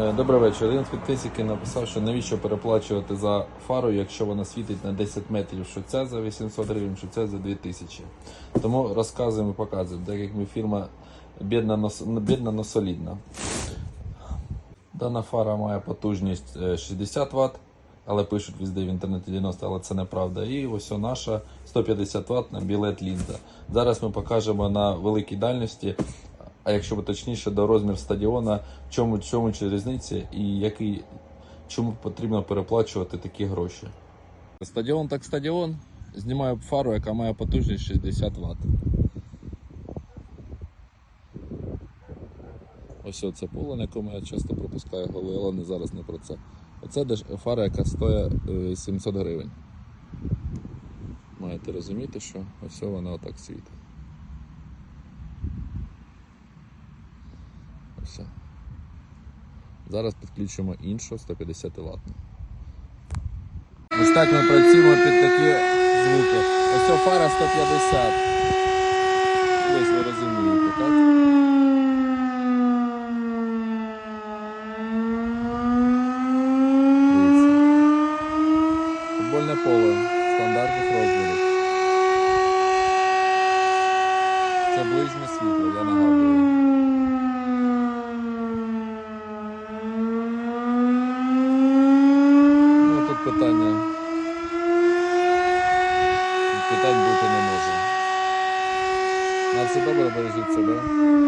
Е, Добрий вечір. Один з підписників написав, що навіщо переплачувати за фару, якщо вона світить на 10 метрів, що це за 800 гривень, що це за 2000. Тому розказуємо і показуємо, так як ми фірма бідна, но, солідна. Дана фара має потужність е, 60 Вт, але пишуть везде в інтернеті 90, але це неправда. І ось наша 150 Вт на білет лінза. Зараз ми покажемо на великій дальності, а якщо б точніше, до розмір стадіона, в чому, чому чи різниця і який, чому потрібно переплачувати такі гроші. Стадіон так стадіон. Знімаю фару, яка має потужність 60 Вт. Ось це поле, на якому я часто пропускаю голи, але не зараз не про це. Оце фара, яка стоїть е, 700 гривень. Маєте розуміти, що ось вона отак світить. Все. Зараз підключимо іншу 150 ватну. Ось так ми працюємо під такі звуки. Ось фара 150. Ось ви розумієте, так? Футбольне поле стандартних розмірів. Це ближнє світло, я нагадую. собака подождется, да?